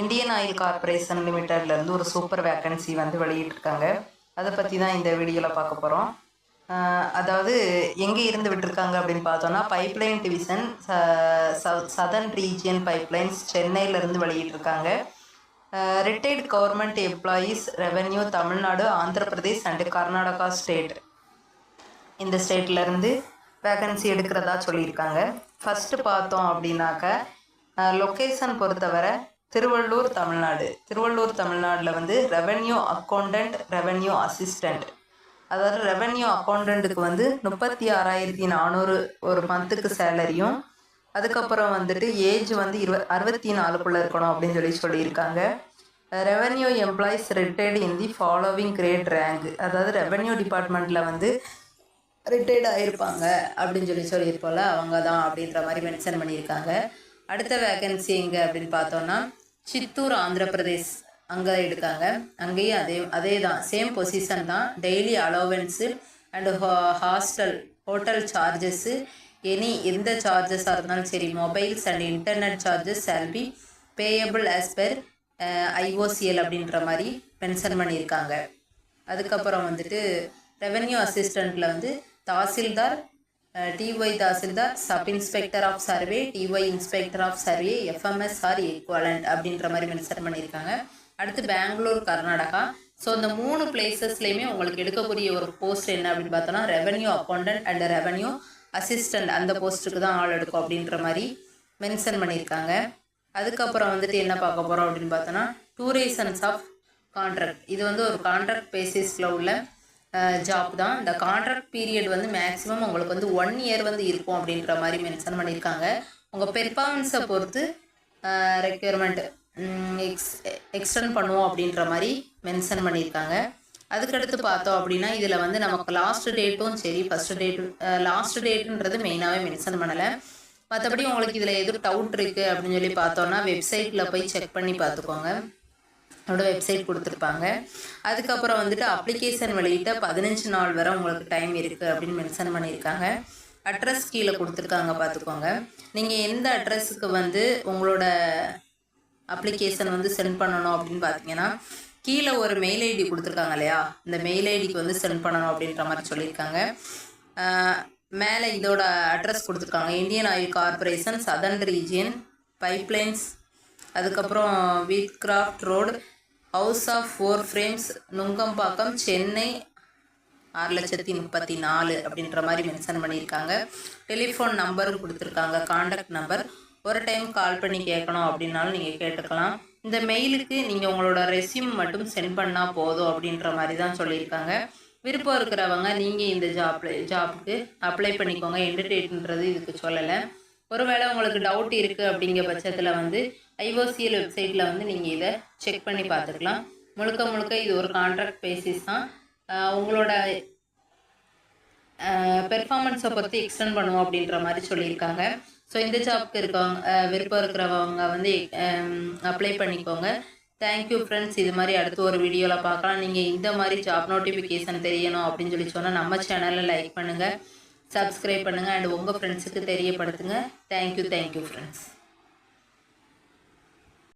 Indian oil corporation லிமிட்டட்லேருந்து ஒரு super vacancy வந்து வெளியிட்டிருக்காங்க. அதை பற்றி தான் இந்த வீடியோவில் பார்க்க போகிறோம் அதாவது எங்கே இருந்து விட்டுருக்காங்க அப்படின்னு பார்த்தோன்னா pipeline division southern region pipelines சென்னையிலேருந்து வெளியிட்டிருக்காங்க. Retired government employees revenue Tamil Nadu Andhra Pradesh and Karnataka state இந்த ஸ்டேட்லேருந்து வேகன்சி எடுக்கிறதா சொல்லியிருக்காங்க. ஃபஸ்ட்டு பார்த்தோம் அப்படின்னாக்க லொக்கேஷன் பொறுத்தவரை திருவள்ளூர் தமிழ்நாடு. திருவள்ளூர் தமிழ்நாட்டில் வந்து ரெவென்யூ அக்கௌண்டன்ட் ரெவென்யூ அசிஸ்டண்ட் அதாவது ரெவென்யூ அக்கௌண்டண்ட்டுக்கு வந்து முப்பத்தி ஆறாயிரத்தி நானூறு ஒரு மந்த்துக்கு சேலரியும் அதுக்கப்புறம் வந்துட்டு ஏஜ் வந்து இருவ அறுபத்தி நாலுக்குள்ளே இருக்கணும் அப்படின்னு சொல்லி சொல்லியிருக்காங்க. Revenue employees retired in the following grade rank அதாவது ரெவென்யூ டிபார்ட்மெண்ட்டில் வந்து ரிட்டையர்ட் ஆகிருப்பாங்க அப்படின்னு சொல்லி சொல்லியிருப்போம்ல அவங்க தான் அப்படின்ற மாதிரி மென்ஷன் பண்ணியிருக்காங்க. அடுத்த வேகன்சி எங்கே அப்படின்னு பார்த்தோன்னா சித்தூர் ஆந்திர பிரதேஷ் அங்கே எடுக்காங்க அங்கேயும் அதே அதே தான் சேம் பொசிஷன் தான் daily allowance and hostel hotel charges any எந்த சார்ஜஸாக இருந்தாலும் சரி mobiles and internet charges shall be payable as per IOCL அப்படின்ற மாதிரி மென்ஷன் பண்ணியிருக்காங்க. அதுக்கப்புறம் வந்துட்டு ரெவென்யூ அசிஸ்டண்ட்டில் வந்து Tahsildar Uh, DY Tahsildar sub inspector of survey DY inspector of survey FMS or equivalent அப்படின்ற மாதிரி மென்ஷன் பண்ணியிருக்காங்க. அடுத்து பெங்களூர் கர்நாடகா ஸோ இந்த மூணு பிளேசஸ்லையுமே உங்களுக்கு எடுக்கக்கூடிய ஒரு போஸ்ட் என்ன அப்படின்னு பார்த்தோன்னா revenue accountant and revenue assistant அந்த போஸ்ட்டுக்கு தான் ஆள் எடுக்கும் அப்படின்ற மாதிரி மென்ஷன் பண்ணியிருக்காங்க. அதுக்கப்புறம் வந்துட்டு என்ன பார்க்க போகிறோம் அப்படின்னு பார்த்தோன்னா டூரேஷன்ஸ் ஆஃப் கான்ட்ராக்ட் இது வந்து ஒரு கான்ட்ராக்ட் பேசிஸில் உள்ள ஜாப் தான். இந்த கான்ட்ராக்ட் பீரியட் வந்து மேக்ஸிமம் உங்களுக்கு வந்து ஒன் இயர் வந்து இருக்கும் அப்படின்ற மாதிரி மென்ஷன் பண்ணியிருக்காங்க. உங்கள் பெர்ஃபார்மன்ஸை பொறுத்து ரெக்யர்மெண்ட் எக்ஸ் எக்ஸ்டெண்ட் பண்ணுவோம் அப்படின்ற மாதிரி மென்ஷன் பண்ணியிருக்காங்க. அதுக்கடுத்து பார்த்தோம் அப்படின்னா இதில் வந்து நமக்கு லாஸ்ட் டேட்டும் சரி ஃபஸ்ட் டேட் லாஸ்ட் டேட்டுன்றது மெயினாகவே மென்ஷன் பண்ணலை. மற்றபடி உங்களுக்கு இதில் எதுவும் டவுட் இருக்குது அப்படின்னு சொல்லி பார்த்தோன்னா வெப்சைட்டில் போய் செக் பண்ணி பார்த்துக்கோங்க. அதோட வெப்சைட் கொடுத்துருப்பாங்க. அதுக்கப்புறம் வந்துட்டு அப்ளிகேஷன் வெளியிட்ட பதினஞ்சு நாள் வரை உங்களுக்கு டைம் இருக்குது அப்படின்னு மென்ஷன் பண்ணியிருக்காங்க. அட்ரஸ் கீழே கொடுத்துருக்காங்க பார்த்துக்கோங்க. நீங்கள் எந்த அட்ரஸுக்கு வந்து உங்களோட அப்ளிகேஷன் வந்து சென்ட் பண்ணணும் அப்படின்னு பார்த்தீங்கன்னா கீழே ஒரு மெயில் ஐடி கொடுத்துருக்காங்க இல்லையா? இந்த மெயில் ஐடிக்கு வந்து சென்ட் பண்ணணும் அப்படின்ற மாதிரி சொல்லியிருக்காங்க. மேலே இதோட அட்ரஸ் கொடுத்துருக்காங்க. Indian Oil Corporation southern region pipelines அதுக்கப்புறம் wheat craft road house of four frames Nungambakkam Chennai ஆறு லட்சத்தி முப்பத்தி நாலு அப்படின்ற மாதிரி மென்ஷன் பண்ணியிருக்காங்க. டெலிஃபோன் நம்பரும் கொடுத்துருக்காங்க காண்டாக்ட் நம்பர் ஒரு டைம் கால் பண்ணி கேட்கணும் அப்படின்னாலும் நீங்கள் கேட்டுக்கலாம். இந்த மெயிலுக்கு நீங்கள் உங்களோட ரெசியூம் மட்டும் சென்ட் பண்ணால் போதும் அப்படின்ற மாதிரி தான் சொல்லியிருக்காங்க. விருப்பம் இருக்கிறவங்க நீங்கள் இந்த ஜாப் ஜாப்புக்கு அப்ளை பண்ணிக்கோங்க. என்டர்டெயின்ன்றது இதுக்கு சொல்லலை. ஒருவேளை உங்களுக்கு டவுட் இருக்குது அப்படிங்கிற பட்சத்தில் வந்து ஐஓசிஎல் வெப்சைட்டில் வந்து நீங்கள் இதை செக் பண்ணி பார்த்துக்கலாம். முழுக்க முழுக்க இது ஒரு கான்ட்ராக்ட் பேசிஸ் தான். உங்களோட பெர்ஃபார்மன்ஸை பொறுத்து எக்ஸ்டெண்ட் பண்ணுவோம் அப்படின்ற மாதிரி சொல்லியிருக்காங்க. ஸோ இந்த ஜாப்க்கு இருக்கவங்க விருப்பம் இருக்கிறவங்க வந்து அப்ளை பண்ணிக்கோங்க. தேங்க்யூ ஃப்ரெண்ட்ஸ் இது மாதிரி அடுத்து ஒரு வீடியோவில் பார்க்கலாம். நீங்கள் இந்த மாதிரி ஜாப் நோட்டிஃபிகேஷன் தெரியணும் அப்படின்னு சொல்லி சொன்னால் நம்ம சேனலில் லைக் பண்ணுங்கள் சப்ஸ்கிரைப் பண்ணுங்கள் அண்ட் உங்கள் ஃப்ரெண்ட்ஸுக்கு தெரியப்படுத்துங்க. Thank you thank you friends